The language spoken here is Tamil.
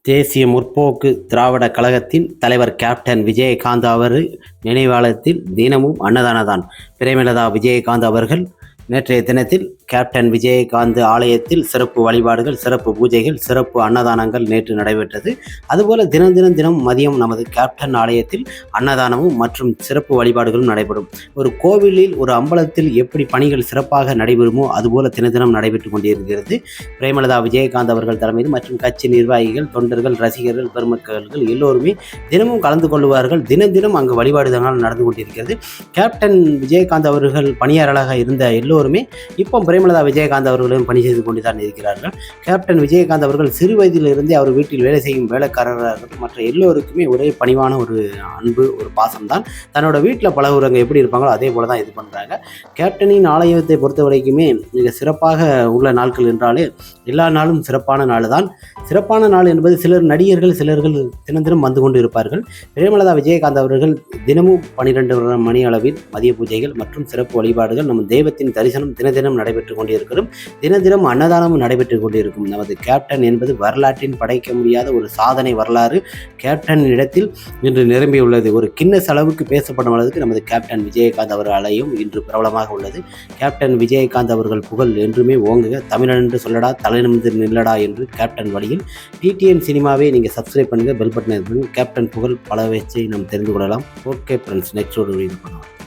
தேசிய முற்போக்கு திராவிட கழகத்தின் தலைவர் கேப்டன் விஜயகாந்த் அவர் நினைவாலயத்தில் தினமும் அன்னதானதான் பிரேமலதா விஜயகாந்த் அவர்கள் நேற்றைய தினத்தில் கேப்டன் விஜயகாந்த் ஆலயத்தில் சிறப்பு வழிபாடுகள் சிறப்பு பூஜைகள் சிறப்பு அன்னதானங்கள் நேற்று நடைபெற்றது. அதுபோல தினம் தினம் தினம் மதியம் நமது கேப்டன் ஆலயத்தில் அன்னதானமும் மற்றும் சிறப்பு வழிபாடுகளும் நடைபெறும். ஒரு கோவிலில் ஒரு அம்பலத்தில் எப்படி பணிகள் சிறப்பாக நடைபெறுமோ அதுபோல தினம் தினம் நடைபெற்றுக் கொண்டிருக்கிறது. பிரேமலதா விஜயகாந்த் அவர்கள் தலைமையில் மற்றும் கட்சி நிர்வாகிகள் தொண்டர்கள் ரசிகர்கள் பெருமக்கள் எல்லோருமே தினமும் கலந்து கொள்வார்கள் தினம் தினம் அங்கு வழிபாடுகள் நடந்து கொண்டிருக்கிறது. கேப்டன் விஜயகாந்த் அவர்கள் பணியாளராக இருந்த எல்லோருமே இப்போ பிரேமலதா விஜயகாந்த் அவர்களும் பணி செய்து கொண்டுதான் இருக்கிறார்கள். கேப்டன் விஜயகாந்த் அவர்கள் சிறு வயதிலிருந்தே அவர் வீட்டில் வேலை செய்யும் வேலைக்காரராக மற்ற எல்லோருக்குமே ஒரே பணிவான ஒரு அன்பு ஒரு பாசம் தான் தன்னோட வீட்டில் பழகுறவங்க எப்படி இருப்பாங்களோ அதே போல தான் இது பண்ணுறாங்க கேப்டனின் ஆலயத்தை பொறுத்த வரைக்குமே மிக சிறப்பாக உள்ள நாட்கள் என்றாலே எல்லா நாளும் சிறப்பான நாள் தான் சிறப்பான நாள் என்பது சிலர் நடிகர்கள் சிலர்கள் தினம் தினம் வந்து கொண்டு இருப்பார்கள். பிரேமலதா விஜயகாந்த் அவர்கள் தினமும் பனிரெண்டு மணி அளவில் மதிய பூஜைகள் மற்றும் சிறப்பு வழிபாடுகள் நம் தெய்வத்தின் தரிசனம் தினதினம் தினம் நடைபெற்று கொண்டிருக்கிறோம். தின தினம் அன்னதானமும் நடைபெற்று கொண்டிருக்கும். நமது கேப்டன் என்பது வரலாற்றின் படைக்க முடியாத ஒரு சாதனை வரலாறு. கேப்டன் இடத்தில் இன்று நிரம்பியுள்ளது. ஒரு கிண்ணஸ் அளவுக்கு பேசப்படும் அளவுக்கு நமது கேப்டன் விஜயகாந்த் அவர் அலையும் இன்று பிரபலமாக உள்ளது. கேப்டன் விஜயகாந்த் அவர்கள் புகழ் என்றுமே ஓங்குக. தமிழன் என்று சொல்லடா தலைநிமிந்து நில்லடா என்று கேப்டன் வழியில் டிடிஎன் சினிமாவை நீங்கள் சப்ஸ்கிரைப் பண்ணுங்கள் பெல் பட்டனை கேப்டன் புகழ் பல வச்சு நாம் தெரிந்து கொள்ளலாம். ஓகே ஃப்ரெண்ட்ஸ் நெக்ஸ்ட் ஒரு வீடியோ பண்ணலாம்